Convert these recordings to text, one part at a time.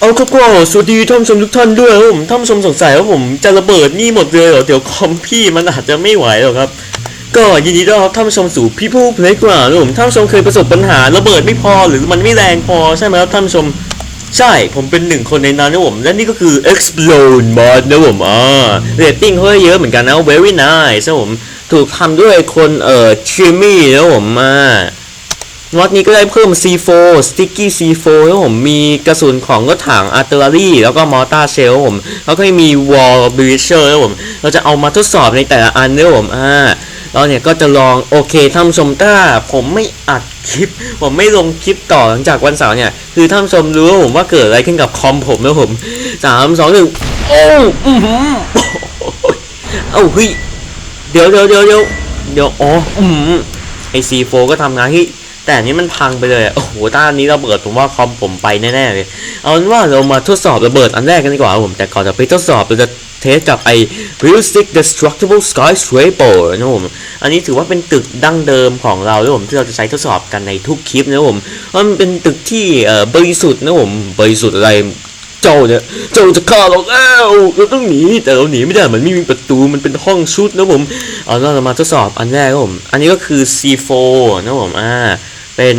เอาครับก็สวัสดีท่านผู้ชมทุกท่านด้วยครับผมท่านผู้ชมสงสัยว่าผมจะระเบิดนี่หมดเลยเหรอเดี๋ยวคอมพี่มันอาจจะไม่ไหวหรอกครับ ก็ยินดีต้อนรับท่านผู้ชมสู่ People Playground ครับผมท่านผู้ชมเคยประสบปัญหาระเบิดไม่พอหรือมันไม่แรงพอใช่ไหมครับท่านผู้ชมใช่ผมเป็นหนึ่งคนในนั้นนะผมและนี่ก็คือ Explode Mod นะผมอ่าเรตติ้งเขาให้เยอะเหมือนกันนะ very nice นะผมถูกทำด้วยคนเอ่อชิมี่นะผมอ่า มอดนี้ก็ได้เพิ่ม C4 Sticky C4 นะผมมีกระสุนของรถถัง artillery แล้วก็มอร์ตาเชลผมแล้วก็มี wall breacher นะผมเราจะเอามาทดสอบในแต่ละอันนะผมอ่าเราเนี่ยก็จะลองโอเคท่านชมถ้าผมไม่อัดคลิป ผมไม่ลงคลิปต่อหลังจากวันเสาร์เนี่ยคือท่านชมรู้ว่าผมว่าเกิดอะไรขึ้นกับคอมผมนะผมสามสองหนึ่งโอ้อือหือเอ้าเฮ้ยเดี๋ยวเดี๋ยวเดี๋ยวเดี๋ยวอ๋ออืมไอซีโฟก็ทำงานเฮ้ย แต่อันนี้มันพังไปเลยโอ้โหต้านนี้ระเบิดผมว่าคอมผมไปแน่ๆเลย เอาเป็นว่าเรามาทดสอบระเบิดอันแรกกันดีกว่าผม แต่ก่อนจะไปทดสอบเราจะเทสกับไอ้ Realistic Destructible Skyscraper นะผมอันนี้ถือว่าเป็นตึกดั้งเดิมของเรานะครับผมที่เราจะใช้ทดสอบกันในทุกคลิปนะผมเพราะมันเป็นตึกที่เอ่อบริสุทธิ์นะครับผมบริสุทธิ์อะไร เจ้าเนี่ย เจ้าจะฆ่าเราแล้วเราต้องหนี แต่เราหนีไม่ได้ มันไม่มีประตู มันเป็นห้องชุดนะผม เอาล่ะเรามาทดสอบอันแรกครับผม อันนี้ก็คือ C4 นะผม อ่า เป็น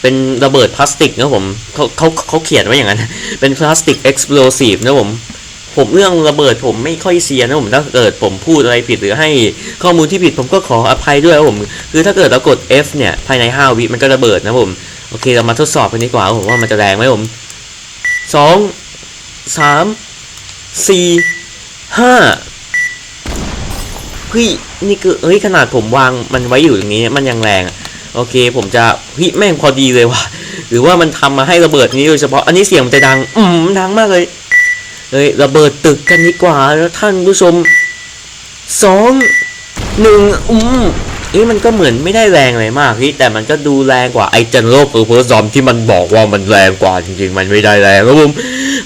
เป็นระเบิดพลาสติกนะผมเขาเขาเขาเขียนไว้อย่างนั้น เป็นพลาสติก explosive นะครับผม ผมเรื่องระเบิดผมไม่ค่อยเซียนนะผมถ้าเกิดผมพูดอะไรผิดหรือให้ข้อมูลที่ผิดผมก็ขออภัยด้วยครับผม คือถ้าเกิดเรากด F เนี่ยภายใน 5 วิมันก็ระเบิดนะผม โอเคเรามาทดสอบกันดีกว่าผมว่ามันจะแรงไหมผม สองสามสี่ห้าเฮ้ยนี่คือเฮ้ยขนาดผมวางมันไว้อยู่อย่างนี้มันยังแรงโอเคผมจะเฮ้ยแม่งพอดีเลยว่ะหรือว่ามันทำมาให้ระเบิดนี้โดยเฉพาะอันนี้เสียงมันจะดัง อืมดังมากเลยเฮ้ยระเบิดตึกกันดีกว่าแล้วท่านผู้ชมสองหนึ่งอืม เอ้มันก็เหมือนไม่ได้แรงอะไรมากพี่แต่มันก็ดูแรงกว่าไอ้จันโลเพอร์เพอร์ซอมที่มันบอกว่ามันแรงกว่าจริงๆ มันไม่ได้แรงครับผม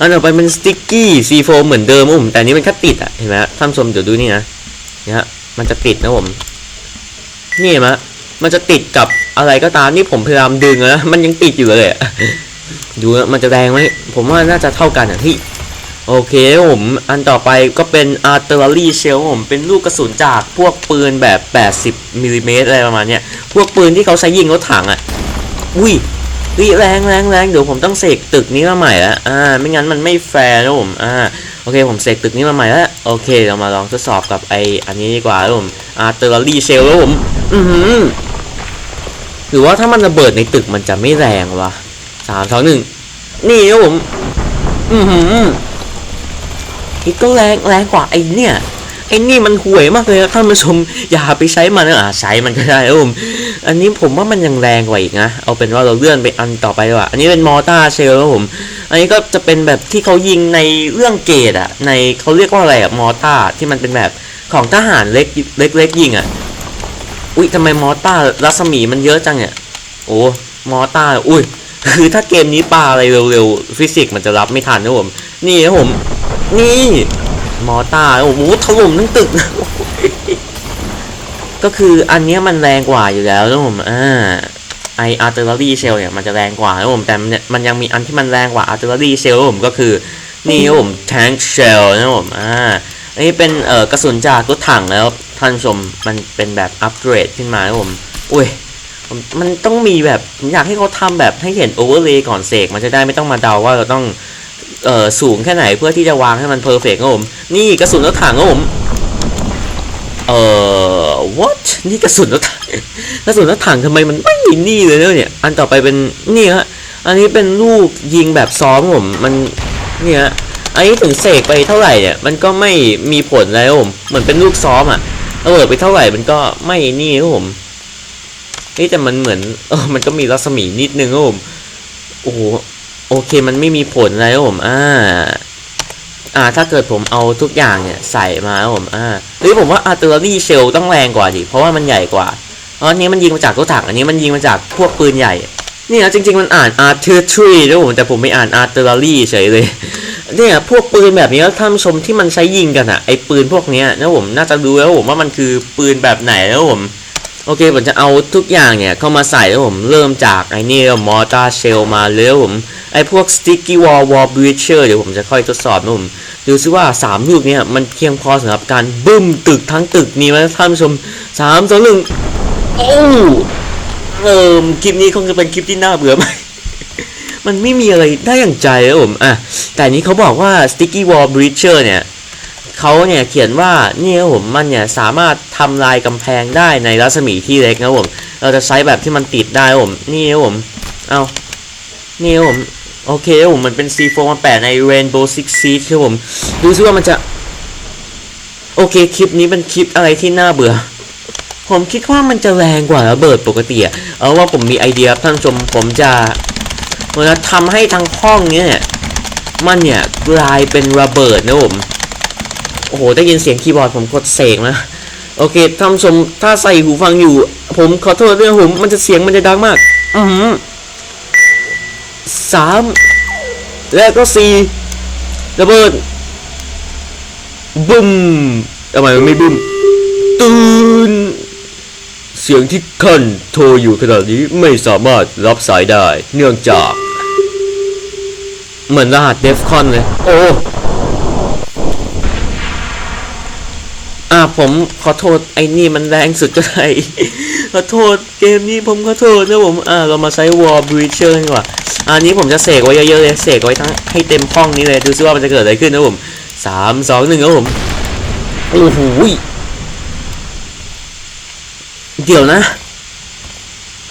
อันต่อไปเป็นสติ๊กกี้ซีโฟเหมือนเดิมครับผมแต่นี้มันแค่ติดอะเห็นไหมฮะท่านผู้ชมเดี๋ยวดูนี่นะเนี่ยฮะมันจะติดนะผมนี่เห็นไหมมันจะติดกับอะไรก็ตามนี่ผมพยายามดึงแล้วนะมันยังติดอยู่เลยดูนะมันจะแรงไหมผมว่าน่าจะเท่ากันอะที่ โอเคผมอันต่อไปก็เป็น artillery shell ผมเป็นลูกกระสุนจากพวกปืนแบบ 80มิลลิเมตรอะไรประมาณเนี้ยพวกปืนที่เขาใช้ยิงรถถังอะอุ้ยอุ้ยแรงแรงแรงเดี๋ยวผมต้องเสกตึกนี้มาใหม่ล้วอ่าไม่งั้นมันไม่แฟร์นะผมอ่าโอเคผมเสกตึกนี้มาใหม่ล้วโอเคเรามาลองทดสอบกับไออันนี้ดีกว่าครับผม artillery shell ครับผมอือหือหรือว่าถ้ามันระเบิดในตึกมันจะไม่แรงวะสามสองหนึ่งนี่ครับผมอือหือ อีกก็แรงแรงกว่าไอ้เนี่ยไอ้นี่มันห่วยมากเลยนะท่านผู้ชมอย่าไปใช้มันนะอ่าใช้มันก็ได้ครับผมอันนี้ผมว่ามันยังแรงกว่าอีกนะเอาเป็นว่าเราเลื่อนไปอันต่อไปดีกว่าอันนี้เป็นมอร์ตาเชลครับผมอันนี้ก็จะเป็นแบบที่เขายิงในเรื่องเกตอะในเขาเรียกว่าอะไรอะมอร์ตาที่มันเป็นแบบของทหารเล็กเล็กเล็กยิงอะอุ้ยทำไมมอร์ตารัศมีมันเยอะจังเนี่ยโอ้มอร์ตาอุ้ยคือถ้าเกมนี้ปาอะไรเร็วๆฟิสิกส์มันจะรับไม่ทันนะผมนี่ครับผม นี่มอตาโอ้โหถล่มทั้งตึก ก็คืออันนี้มันแรงกว่าอยู่แล้วนะผมอ่าไออาร์เตอร์รี่เชลเนี่ยมันจะแรงกว่านะผมแต่มันเนี่ยมันยังมีอันที่มันแรงกว่าอาร์เตอร์รี่เชลผมก็คือนี่ผมแทงเชลนะผมอ่าอันนี้เป็นเอ่อกระสุนจากรถถังแล้วท่านชมมันเป็นแบบอัปเกรดขึ้นมานะผมอุ้ยมันต้องมีแบบอยากให้เขาทำแบบให้เห็นโอเวอร์เลย์ก่อนเสกมันจะได้ไม่ต้องมาเดาว่าเราต้อง เอ่อสูงแค่ไหนเพื่อที่จะวางให้มันเพอร์เฟกต์ครับผมนี่กระสุนรถถังครับผมเอ่อ what นี่กระสุนรถถังกระสุนรถถังทำไมมันไม่นี่เลยเนี่ย อันต่อไปเป็นนี่ฮะอันนี้เป็นลูกยิงแบบซ้อมผมมันนี่ฮะอันนี้ถึงเสกไปเท่าไหร่เนี่ยมันก็ไม่มีผลอะไรครับผมเหมือนเป็นลูกซ้อมอะระเบิดไปเท่าไหร่มันก็ไม่นี่ครับผมเฮ้ยแต่มันเหมือนเออมันก็มีรัศมีนิดนึงครับผมโอ้โห โอเคมันไม่มีผลอะไรผมอ่าอ่าถ้าเกิดผมเอาทุกอย่างเนี่ยใส่มาครับผมอ่าหรือผมว่า artillery shell ต้องแรงกว่าดิเพราะว่ามันใหญ่กว่าอันนี้มันยิงมาจากรถถังอันนี้มันยิงมาจากพวกปืนใหญ่เนี่ยจริงๆมันอ่าน artillery นะผมแต่ผมไม่อ่าน artillery เฉยเลยเนี่ยพวกปืนแบบนี้ท่านผู้ชมที่มันใช้ยิงกันอะไอปืนพวกเนี้ยนะผมน่าจะรู้แล้วผมว่ามันคือปืนแบบไหนแล้วผม โอเคผมจะเอาทุกอย่างเนี่ยเข้ามาใส่แล้วผมเริ่มจากไอ้นี่มอเตอร์เชลมาเลยผมไอ้พวก sticky wall wall breacher เดี๋ยวผมจะค่อยทดสอบนะผมดูซิว่า 3 ลูกเนี่ยมันเพียงพอสำหรับการบึ้มตึกทั้งตึกนี้ไหมท่านผู้ชมสามสองหนึ่งโอ้เออคลิปนี้คงจะเป็นคลิปที่น่าเบื่อไหมมันไม่มีอะไรได้อย่างใจแล้วผมอะแต่อันนี้เขาบอกว่า sticky wall breacher เนี่ย เขาเนี่ยเขียนว่านี่ครับผมมันเนี่ยสามารถทำลายกำแพงได้ในรัศมีที่เล็กนะผมเราจะใช้แบบที่มันติดได้ผมนี่ครับผมเอานี่ครับผมโอเคครับผมมันเป็น C4 มาแปะใน Rainbow Six Siege ครับผมดูซิว่ามันจะ โอเคคลิปนี้เป็นคลิปอะไรที่น่าเบื่อ ผมคิดว่ามันจะแรงกว่าระเบิดปกติอะเอาว่าผมมีไอเดียท่านชมผมจะผมจะทำให้ทั้งห้องเนี้เนี่ยมันเนี่ยกลายเป็นระเบิดนะผม โอ้โห ได้ยินเสียงคีย์บอร์ดผมกดเสกนะ โอเคท่านชม ถ้าใส่หูฟังอยู่ ผมขอโทษด้วยผม มันจะเสียงมันจะดังมาก อือหือสามและก็สี่ระเบิดบึ้มทำไมมันไม่บึ้มตื่นเสียงที่ท่านโทรอยู่ขณะนี้ไม่สามารถรับสายได้ เนื่องจาก เหมือนรหัสเดฟคอนเลย โอ้ อ่าผมขอโทษไอ้นี่มันแรงสุดก็ได้ ขอโทษเกมนี้ผมขอโทษนะผมอ่าเรามาใช้ Wall Breacher ดีกว่าอันนี้ผมจะเสกไว้เยอะๆเลยเสกไว้ทั้งให้เต็มห้องนี้เลยดูซิว่ามันจะเกิดอะไรขึ้นนะผมสามสองหนึ่งครับผมโอ้โหเดี๋ยวนะ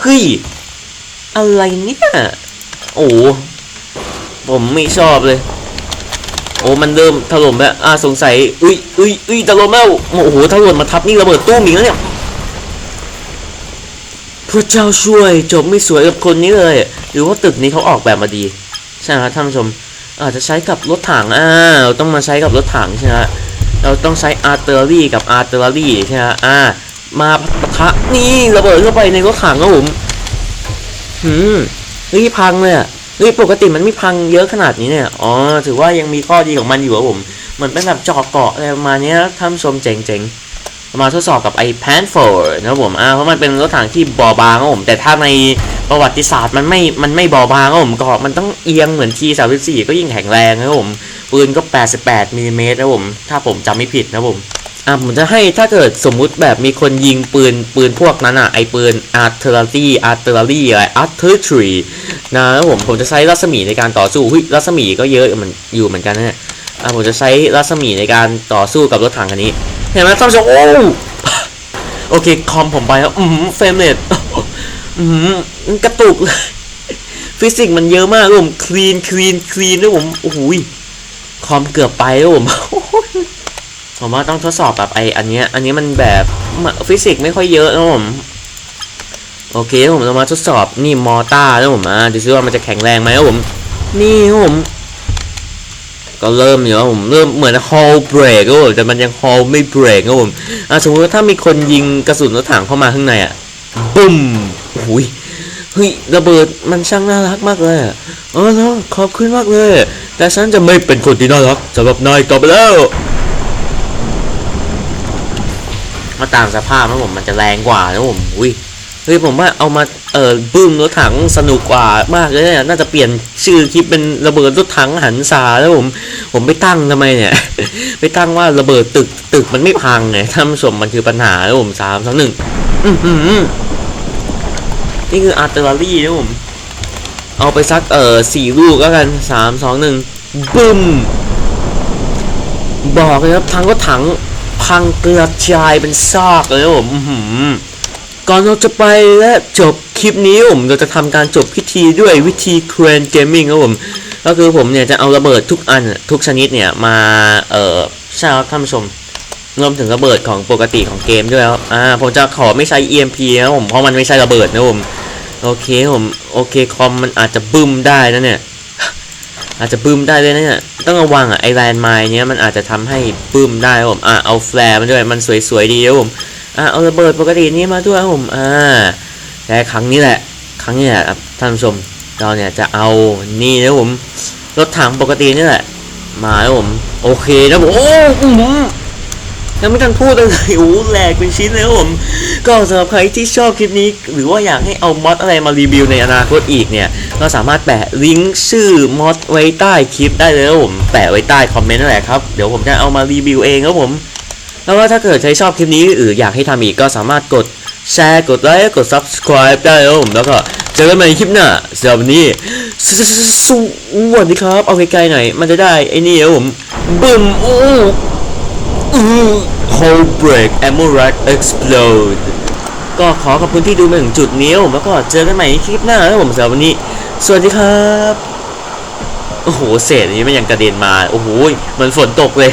เฮ้ยอะไรเนี่ยโอ้ผมไม่ชอบเลย โอ้มันเริ่มถล่มแล้วอ่าสงสัยอุ้ยอุ้ยอุ้ยถล่มแล้วโอ้โหถล่มมาทับนี่ระเบิดตู้มีแล้วเนี่ยพระเจ้าช่วยจบไม่สวยกับคนนี้เลย หรือว่าตึกนี้เขาออกแบบมาดีใช่ไหมท่านผู้ชม อาจจะใช้กับรถถังอ่าเราต้องมาใช้กับรถถังใช่ไหมฮะเราต้องใช้อาร์เตอรี่กับอาร์เตอรี่ใช่ไหมฮะอ่า มาปะทะนี่ระเบิดเข้าไปในรถถังครับผมหืมเฮ้ยพังเลยอะ เฮ้ยปกติมันไม่พังเยอะขนาดนี้เนี่ย อ๋อ ถือว่ายังมีข้อดีของมันอยู่ครับผม เหมือนเป็นแบบเจาะเกาะอะไรประมาณนี้ท่านชมเจ๋งๆ มาทดสอบกับไอ้แพนโฟร์นะครับผม อ่า เพราะมันเป็นรถถังที่บอบบางครับผม แต่ถ้าในประวัติศาสตร์มันไม่ มันไม่บอบบางครับผมก็มันต้องเอียงเหมือนทีสามสี่ก็ยิ่งแข็งแรงนะครับผม ปืนก็ 88มิลลิเมตรนะผม ถ้าผมจำไม่ผิดนะผม อะผมจะให้ถ้าเกิดสมมุติแบบมีคนยิงปืนปืนพวกนั้นอะไอปืน artillery artillery อะไร artillery นะครับผมผมจะใช้รัศมีในการต่อสู้หุ้ยรัศมีก็เยอะเหมันอยู่เหมือนกันนะเนี่ยอะผมจะใช้รัศมีในการต่อสู้กับรถถังคันนี้เห็นไหมท่านผู้ชมโอ้โอเคคอมผมไปแล้วอืมเฟรมเรทอืมกระตุกเลยฟิสิกส์มันเยอะมากผมคลีนคลีนคลีนด้วยผมโอ้โหยคอมเกือบไปแล้วผม ผมว่าต้องทดสอบแบบไออันเนี้ยอันนี้มันแบบฟิสิกส์ไม่ค่อยเยอะนะผมโอเคผมจะมาทดสอบนี่มอต้านะผมอ่าดูซิว่ามันจะแข็งแรงไหมครับผม นี่ครับผมก็เริ่มอยู่ครับผมเริ่มเหมือนฮอลเบรกครับผมแต่มันยังฮอลไม่เบรกครับผมอ่าสมมติว่าถ้ามีคนยิงกระสุนรถถังเข้ามาข้างในอะบุ้มโอ้ยเฮ้ยระเบิดมันช่างน่ารักมากเลยอะเออแล้วขอบคุณมากเลย แต่ฉันจะไม่เป็นคนที่น่ารักสำหรับนายต่อไปแล้ว มาตามสภาพนะผมมันจะแรงกว่านะผมอุ้ยเฮ้ยผมว่าเอามาเอ่อบึ้มรถถังสนุกกว่ามากเลยเนี่ยน่าจะเปลี่ยนชื่อคลิปเป็นระเบิดรถถังหันซาแล้วผมผมไปตั้งทำไมเนี่ย ไปตั้งว่าระเบิดตึกตึกมันไม่พังไงท่านผู้ชมมันคือปัญหาแล้วผมสามสองหนึ่งอื้อหือนี่คืออาร์ตเตอรี่นะผมเอาไปสักเอ่อสี่ลูกแล้วกันสามสองหนึ่งบึ้มบอกเลยครับทั้งรถถัง พังกระจายเป็นซากเลยผมก่อนเราจะไปและจบคลิปนี้ผมเราจะทำการจบพิธีด้วยวิธีเครนเกมมิ่งครับผมก็คือผมเนี่ยจะเอาระเบิดทุกอันทุกชนิดเนี่ยมาเออใช่ครับท่านผู้ชมรวมถึงระเบิดของปกติของเกมด้วยครับอ่าผมจะขอไม่ใช้ EMP นะผมเพราะมันไม่ใช่ระเบิดนะผมโอเคผมโอเคคอมมันอาจจะบึ้มได้นะเนี่ย อาจจะปึ้มได้เลยนะเนี่ยต้องระวังอะไอแลนด์ไมน์เนี้ยมันอาจจะทำให้ปึ้มได้ครับผมอะเอาแฟร์มาด้วยมันสวยๆดีครับผมอะเอาระเบิดปกตินี้มาด้วยครับผมอ่าแต่ครั้งนี้แหละ ครั้งนี้แหละครับท่านผู้ชมเราเนี่ยจะเอานี่นะผมรถถังปกตินี่แหละ มาครับผมโอเคนะผมโอ้ ยังไม่ทันพูดเลยโอ้แหลกเป็นชิ้นเลยครับผม ก็สำหรับใครที่ชอบคลิปนี้ หรือว่าอยากให้เอามอดอะไรมารีวิวในอนาคตอีกเนี่ยก็สามารถแปะลิงก์ชื่อมอดไว้ใต้คลิปได้เลยครับผม แปะไว้ใต้คอมเมนต์นั่นแหละครับ เดี๋ยวผมจะเอามารีวิวเองครับผม แล้วก็ถ้าเกิดใครชอบคลิปนี้หรืออยากให้ทำอีกก็สามารถกดแชร์กดไลค์กด subscribe ได้ครับผมแล้วก็เจอกันใหม่ในคลิปหน้าสำหรับวันนี้สสสสวัสดีครับ เอาไกลๆหน่อยมันจะได้ไอ้นี่ครับผมบึ้มอู้ อือ whole break ammo rack explode ก็ขอขอบคุณที่ดูมาถึงจุดนี้ผมแล้วก็เจอกันใหม่คลิปหน้าครับผมสำหรับวันนี้ สวัสดีครับ โอ้โห เศษอันนี้มันยังกระเด็นมา โอ้โหเหมือนฝนตกเลย